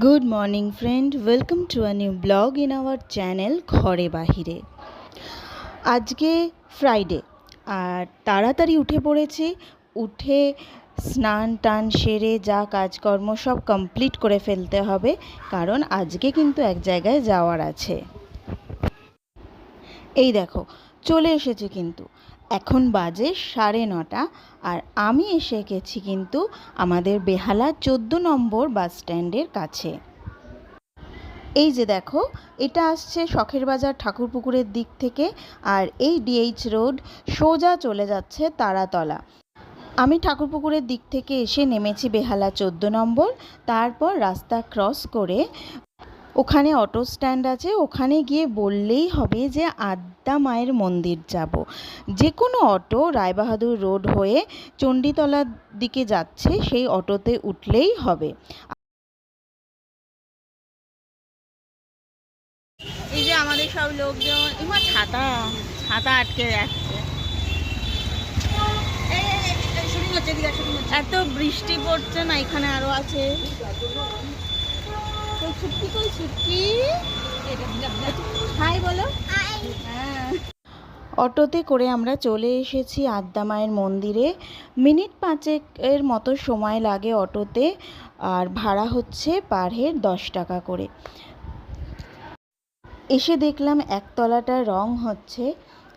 Good morning friend welcome to a new blog in our channel ঘরে বাহিরে আজকে Friday আর তাড়াতাড়ি উঠে পড়েছি। উঠে স্নান টান সেরে যা কাজকর্ম সব কমপ্লিট করে ফেলতে হবে, কারণ আজকে কিন্তু এক জায়গায় যাওয়ার আছে। এই দেখো, চলে এসেছে কিন্তু। এখন বাজে সাড়ে নটা আর আমি এসে গেছি কিন্তু আমাদের বেহালা চোদ্দ নম্বর বাস স্ট্যান্ডের কাছে। এই যে দেখো, এটা আসছে শখের বাজার ঠাকুরপুকুরের দিক থেকে আর এই ডিএইচ রোড সোজা চলে যাচ্ছে তারাতলা। আমি ঠাকুরপুকুরের দিক থেকে এসে নেমেছি বেহালা চোদ্দ নম্বর, তারপর রাস্তা ক্রস করে ওখানে অটো স্ট্যান্ড আছে ওখানে গিয়ে বললেই হবে যে আদ্যা মায়ের মন্দির যাব যে কোনো অটো রায়বাহাদুর রোড হয়ে চণ্ডীতলার দিকে যাচ্ছে সেই অটোতে উঠলেই হবে এই যে আমাদের সব লোকজন এমা ছাতা ছাতা আটকে যাচ্ছে এত বৃষ্টি পড়ছে না এখানে আরও আছে হ্যাঁ। অটোতে করে আমরা চলে এসেছি আদ্যা মায়ের মন্দিরে। মিনিট পাঁচেকের মতো সময় লাগে অটোতে, আর ভাড়া হচ্ছে পার হেড দশ টাকা করে। এসে দেখলাম একতলাটা রং হচ্ছে,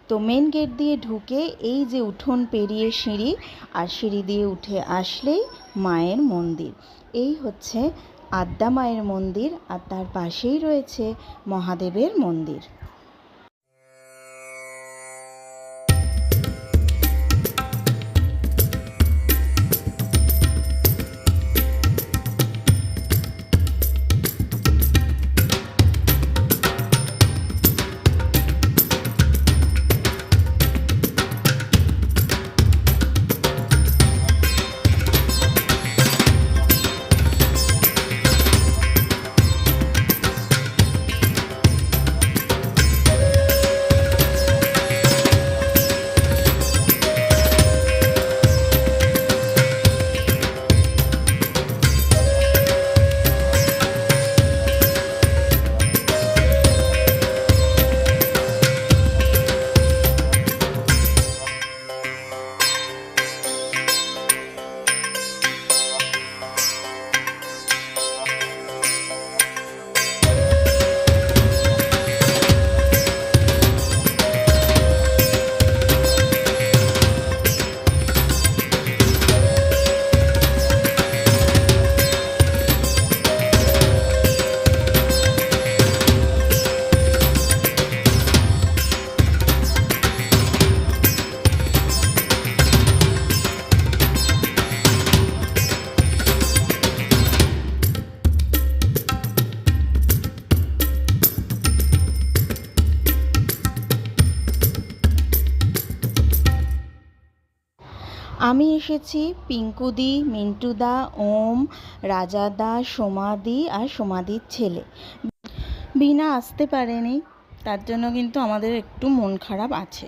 তো মেন গেট দিয়ে ঢুকে এই যে উঠোন পেরিয়ে সিঁড়ি, আর সিঁড়ি দিয়ে উঠে আসলেই মায়ের মন্দির। এই হচ্ছে আদ্যা মায়ের মন্দির আর তার পাশেই রয়েছে মহাদেবের মন্দির। আমি এসেছি পিঙ্কুদি, মিন্টুদা, ওম, রাজাদা, সোমাদি আর সোমাদির ছেলে। বিনা আসতে পারেনি, তার জন্য কিন্তু আমাদের একটু মন খারাপ আছে।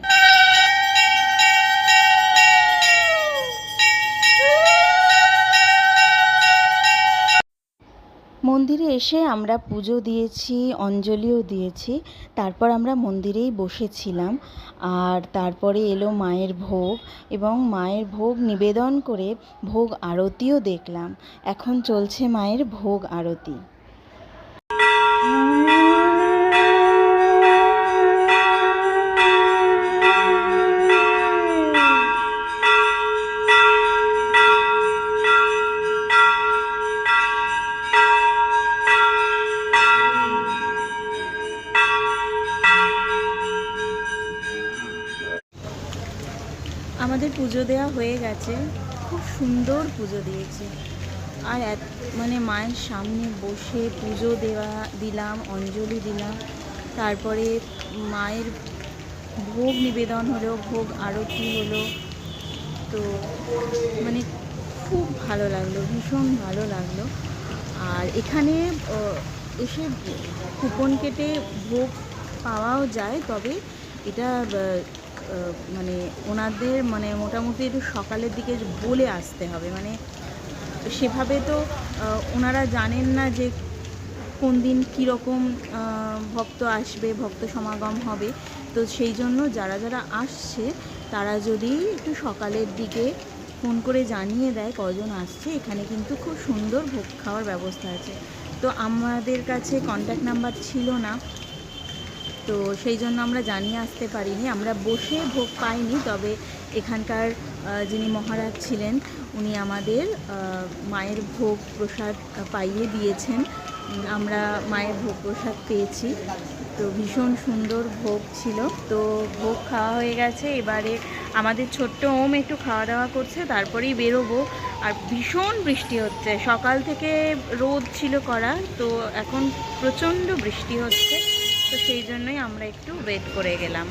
মন্দিরে এসে আমরা পুজো দিয়েছি, অঞ্জলিও দিয়েছি, তারপর আমরা মন্দিরেই বসেছিলাম। আর তারপরে এলো মায়ের ভোগ এবং মায়ের ভোগ নিবেদন করে ভোগ আরতিও দেখলাম। এখন চলছে মায়ের ভোগ আরতি। পুজো দেওয়া হয়ে গেছে। খুব সুন্দর পুজো দিয়েছে। আর মানে মায়ের সামনে বসে পুজো দেওয়া দিলাম, অঞ্জলি দিলাম। তারপরে মায়ের ভোগ নিবেদন হলো, ভোগ আরতি হলো। তো মানে খুব ভালো লাগল, ভীষণ ভালো লাগল। আর এখানে এসে কুপন কেটে ভোগ পাওয়াও যায়, তবে এটা মানে ওনাদের মানে মোটামুটি একটু সকালের দিকে বলে আসতে হবে। মানে সেভাবে তো ওনারা জানেন না যে কোন দিন কীরকম ভক্ত আসবে, ভক্ত সমাগম হবে। তো সেই জন্য যারা যারা আসছে, তারা যদি একটু সকালের দিকে ফোন করে জানিয়ে দেয় কজন আসছে, এখানে কিন্তু খুব সুন্দর ভোগ খাওয়ার ব্যবস্থা আছে। তো আমাদের কাছে কন্ট্যাক্ট নাম্বার ছিল না। তো সেই জন্য আমরা জানিয়ে আসতে পারিনি, আমরা বসে ভোগ পাইনি, তবে এখানকার যিনি মহারাজ ছিলেন, উনি আমাদের মায়ের ভোগ প্রসাদ পাইয়ে দিয়েছেন। আমরা মায়ের ভোগ প্রসাদ পেয়েছি, তো ভীষণ সুন্দর ভোগ ছিল। তো ভোগ খাওয়া হয়ে গেছে, এবারে আমাদের ছোট্ট ওম একটু খাওয়া দাওয়া করছে, তারপরেই বেরোবো। আর ভীষণ বৃষ্টি হচ্ছে, সকাল থেকে রোদ ছিল করা তো এখন প্রচণ্ড বৃষ্টি হচ্ছে। তো সেই জন্যই আমরা একটু ওয়েট করে গেলাম।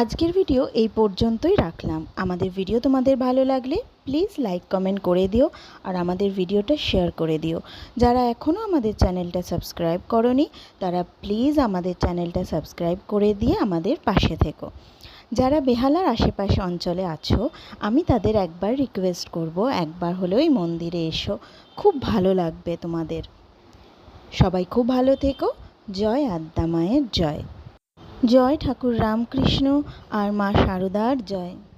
আজকের ভিডিও এই পর্যন্তই রাখলাম। আমাদের ভিডিও তোমাদের ভালো লাগলে প্লিজ লাইক কমেন্ট করে দিও আর আমাদের ভিডিওটা শেয়ার করে দিও। যারা এখনও আমাদের চ্যানেলটা সাবস্ক্রাইব করনি, তারা প্লিজ আমাদের চ্যানেলটা সাবস্ক্রাইব করে দিয়ে আমাদের পাশে থেকো। যারা বেহালার আশেপাশে অঞ্চলে আছো, আমি তাদের একবার রিকোয়েস্ট করব, একবার হলেও এই মন্দিরে এসো। খুব ভালো লাগবে তোমাদের। সবাই খুব ভালো থেকো। জয় আদ্যা মায়ের জয়। জয় ঠাকুর রামকৃষ্ণ আর মা শারদার জয়।